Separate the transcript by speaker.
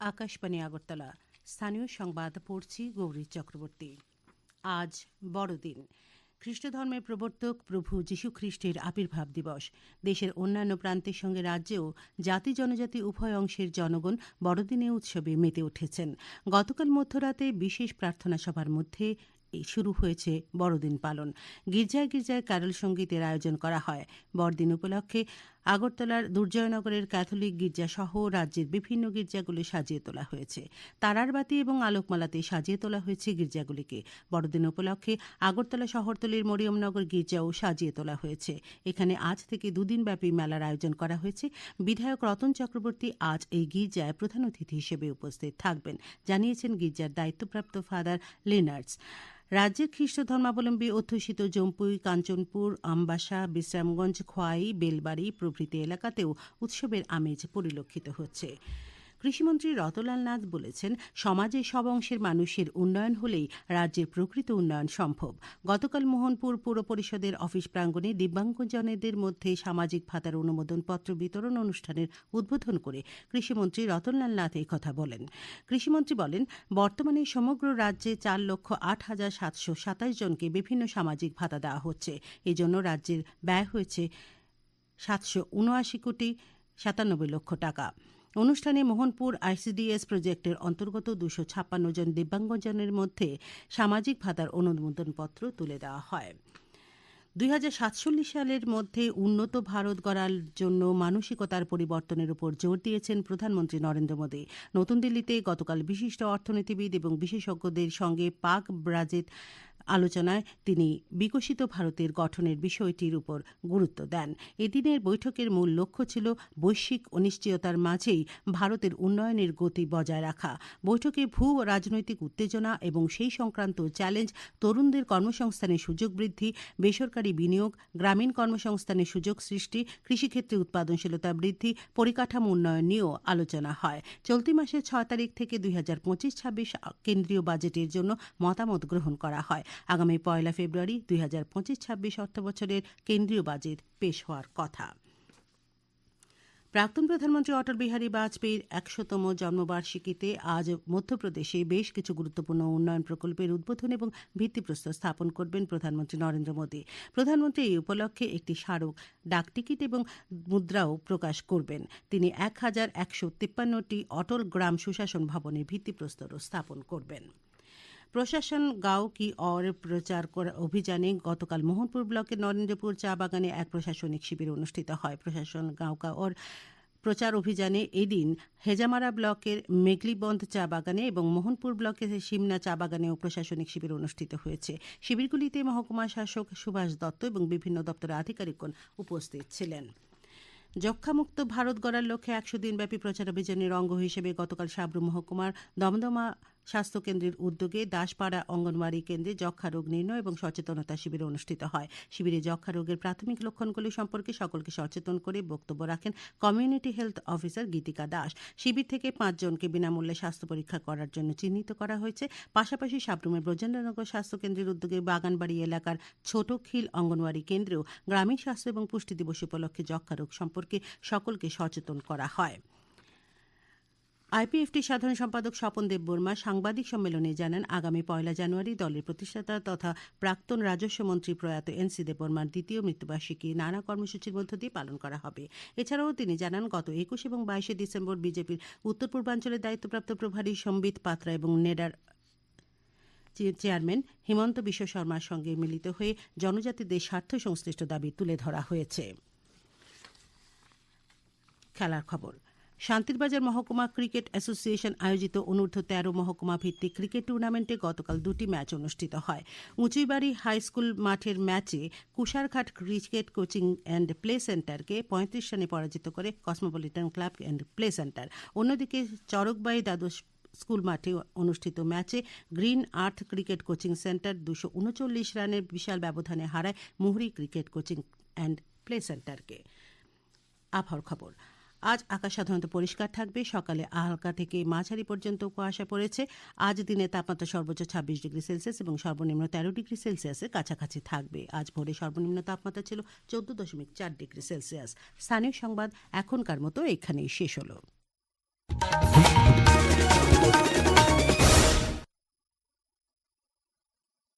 Speaker 1: আকাশবাণী আগরতলা। স্থানীয় সংবাদ পড়ছি গৌরী চক্রবর্তী। আজ বড়দিন। খ্রিস্ট ধর্মের প্রবর্তক প্রভু যীশু খ্রিস্টের আবির্ভাব দিবস। দেশের অন্যান্য প্রান্তের সঙ্গে রাজ্যেও জাতি জনজাতি উভয় অংশের জনগণ বড়দিনে উৎসবে মেতে উঠেছেন। গতকাল মধ্যরাতে বিশেষ প্রার্থনা সভার মধ্যে শুরু হয়েছে বড়দিন পালন। গির্জায় গির্জায় ক্যারল সঙ্গীতের আয়োজন করা হয়। বড়দিন উপলক্ষে আগরতলার দুর্জয়নগরের ক্যাথলিক গির্জা সহ রাজ্যের বিভিন্ন গির্জাগুলি সাজিয়ে তোলা হয়েছে। তারারবাতি এবং আলোকমালাতে সাজিয়ে তোলা হয়েছে গির্জাগুলিকে। বড়দিন উপলক্ষে আগরতলা শহরতলির মরিয়মনগর গির্জাও সাজিয়ে তোলা হয়েছে। এখানে আজ থেকে দুদিনব্যাপী মেলার আয়োজন করা হয়েছে। বিধায়ক রতন চক্রবর্তী আজ এই গির্জায় প্রধান অতিথি হিসেবে উপস্থিত থাকবেন, জানিয়েছেন গির্জার দায়িত্বপ্রাপ্ত ফাদার লেনার্টস রাজ্যের খ্রিস্ট ধর্মাবলম্বী অধ্যুষিত জম্পুই কাঞ্চনপুর, আমবাসা, বিশ্রামগঞ্জ, খোয়াই, বেলবাড়ি প্রভৃতি এলাকাতেও উৎসবের আমেজ পরিলক্ষিত হচ্ছে। কৃষিমন্ত্রী রতলাল নাথ বলেছেন সমাজের সব অংশের মানুষের উন্নয়ন হলেই রাজ্যের প্রকৃত উন্নয়ন সম্ভব। গতকাল মোহনপুর পুর পরিষদের অফিস প্রাঙ্গণে দিব্যাঙ্গজনেদের মধ্যে সামাজিক ভাতার অনুমোদনপত্র বিতরণ অনুষ্ঠানের উদ্বোধন করে কৃষিমন্ত্রী রতনলাল নাথ এই কথা বলেন। কৃষিমন্ত্রী বলেন, বর্তমানে সমগ্র রাজ্যে চার লক্ষ আট হাজার সাতশো সাতাশ জনকে বিভিন্ন সামাজিক ভাতা দেওয়া হচ্ছে। এজন্য রাজ্যের ব্যয় হয়েছে সাতশো উনআশি কোটি সাতানব্বই লক্ষ টাকা। অনুষ্ঠানে মোহনপুর আইসিডিএস প্রজেক্টের অন্তর্গত দুশো ছাপ্পান্ন জন দিব্যাঙ্গজনের মধ্যে সামাজিক ভাতার অনুমোদনপত্র তুলে দেওয়া হয়। দুই হাজার সাতচল্লিশ সালের মধ্যে উন্নত ভারত গড়ার জন্য মানসিকতার পরিবর্তনের উপর জোর দিয়েছেন প্রধানমন্ত্রী নরেন্দ্র মোদী। নতুন দিল্লিতে গতকাল বিশিষ্ট অর্থনীতিবিদ এবং বিশেষজ্ঞদের সঙ্গে পাক ব্রাজেট আলোচনায় তিনি বিকশিত ভারতের গঠনের বিষয়টির উপর গুরুত্ব দেন। এদিনের বৈঠকের মূল লক্ষ্য ছিল বৈশ্বিক অনিশ্চয়তার মাঝেই ভারতের উন্নয়নের গতি বজায় রাখা। বৈঠকে ভূ রাজনৈতিক উত্তেজনা এবং সেই সংক্রান্ত চ্যালেঞ্জ তরুণদের কর্মসংস্থানের সুযোগ বৃদ্ধি, বেসরকারি বিনিয়োগ, গ্রামীণ কর্মসংস্থানের সুযোগ সৃষ্টি, কৃষিক্ষেত্রে উৎপাদনশীলতা বৃদ্ধি, পরিকাঠামো উন্নয়ন নিয়েও আলোচনা হয়। চলতি মাসের ছয় তারিখ থেকে দুই হাজার পঁচিশ ছাব্বিশ কেন্দ্রীয় বাজেটের জন্য মতামত গ্রহণ করা হয়। আগামী পয়লা ফেব্রুয়ারি দুই হাজার পঁচিশ ছাব্বিশ অর্থবছরের কেন্দ্রীয় বাজেট পেশ হওয়ার কথা। প্রাক্তন প্রধানমন্ত্রী অটল বিহারী বাজপেয়ীর একশোতম জন্মবার্ষিকীতে আজ মধ্যপ্রদেশে বেশ কিছু গুরুত্বপূর্ণ উন্নয়ন প্রকল্পের উদ্বোধন এবং ভিত্তিপ্রস্তর স্থাপন করবেন প্রধানমন্ত্রী নরেন্দ্র মোদী। প্রধানমন্ত্রী এই উপলক্ষে একটি স্মারক, ডাকটিকিট এবং মুদ্রাও প্রকাশ করবেন। তিনি এক হাজার একশো তিপ্পান্নটি অটল গ্রাম সুশাসন ভবনের ভিত্তিপ্রস্তরও স্থাপন করবেন। প্রশাসন গাঁও কি অর প্রচার করা অভিযানে গতকাল মোহনপুর ব্লকের নরেন্দ্রপুর চা বাগানে এক প্রশাসনিক শিবির অনুষ্ঠিত হয়। প্রশাসন গাঁও কা অর প্রচার অভিযানে এদিন হেজামারা ব্লকের মেঘলিবন্ধ চা বাগানে এবং মোহনপুর ব্লকের সিমনা চা বাগানেও প্রশাসনিক শিবির অনুষ্ঠিত হয়েছে। শিবিরগুলিতে মহকুমা শাসক সুভাষ দত্ত এবং বিভিন্ন দপ্তরের আধিকারিকগণ উপস্থিত ছিলেন। যক্ষামুক্ত ভারত গড়ার লক্ষ্যে একশো দিনব্যাপী প্রচার অভিযানের অঙ্গ হিসেবে গতকাল সাবরু মহকুমার দমদমা স্বাস্থ্যকেন্দ্রের উদ্যোগে দাসপাড়া অঙ্গনওয়াড়ি কেন্দ্রে যক্ষা রোগ নির্ণয় এবং সচেতনতা শিবির অনুষ্ঠিত হয়। শিবিরে যক্ষা রোগের প্রাথমিক লক্ষণগুলি সম্পর্কে সকলকে সচেতন করে বক্তব্য রাখেন community health officer Gitika Das. শিবির থেকে পাঁচজনকে বিনামূল্যে স্বাস্থ্য পরীক্ষা করার জন্য চিহ্নিত করা হয়েছে। পাশাপাশি সাবরুমের ব্রজেন্দ্রনগর স্বাস্থ্যকেন্দ্রের উদ্যোগে বাগানবাড়ি এলাকার ছোট খিল অঙ্গনওয়াড়ি কেন্দ্রেও গ্রামীণ স্বাস্থ্য এবং পুষ্টি দিবস উপলক্ষে যক্ষা রোগ সম্পর্কে সকলকে সচেতন করা হয়। আইপিএফটি সাধারণ সম্পাদক স্বপন দেব বর্মা সাংবাদিক সম্মেলনে জানান, আগামী পয়লা জানুয়ারি দলের প্রতিষ্ঠাতা তথা প্রাক্তন রাজস্ব মন্ত্রী প্রয়াত এনসি দেববর্মার দ্বিতীয় মৃত্যুবার্ষিকী নানা কর্মসূচির মধ্য দিয়ে পালন করা হবে। এছাড়াও তিনি জানান, গত একুশ এবং বাইশে ডিসেম্বর বিজেপির উত্তর পূর্বাঞ্চলের দায়িত্বপ্রাপ্ত প্রভারী সম্বিত পাত্রা এবং নেডার চেয়ারম্যান হিমন্ত বিশ্ব শর্মার সঙ্গে মিলিত হয়ে জনজাতিদের স্বার্থ সংশ্লিষ্ট দাবি তুলে ধরা হয়েছে। খেলার খবর। শান্তিরবাজার মহকুমা ক্রিকেট অ্যাসোসিয়েশন আয়োজিত অনূর্ধ্ব তেরো মহকুমা ভিত্তিক ক্রিকেট টুর্নামেন্টে গতকাল দুটি ম্যাচ অনুষ্ঠিত হয়। উঁচুইবাড়ি হাই স্কুল মাঠের ম্যাচে Kusharghat cricket coaching and play সেন্টারকে পঁয়ত্রিশ রানে পরাজিত করে cosmopolitan club and play centre. অন্যদিকে চরকবাই দ্বাদশ স্কুল মাঠে অনুষ্ঠিত ম্যাচে green earth cricket coaching centre দুশো উনচল্লিশ রানের বিশাল ব্যবধানে হারায় Muhuri cricket coaching and play সেন্টারকে। আবহাওয়ার খবর। আজ আকাশ সাধারণত পরিষ্কার থাকবে। সকালে হালকা থেকে মাঝারি পর্যন্ত কুয়াশা পড়েছে। আজ দিনে তাপমাত্রা সর্বোচ্চ ছাব্বিশ ডিগ্রি সেলসিয়াস এবং সর্বনিম্ন তেরো ডিগ্রি সেলসিয়াসের কাছাকাছি থাকবে। আজ ভোরে সর্বনিম্ন তাপমাত্রা ছিল চোদ্দ দশমিক চার ডিগ্রি সেলসিয়াস। স্থানীয় সংবাদ এখনকার মতো এখানেই শেষ হলো।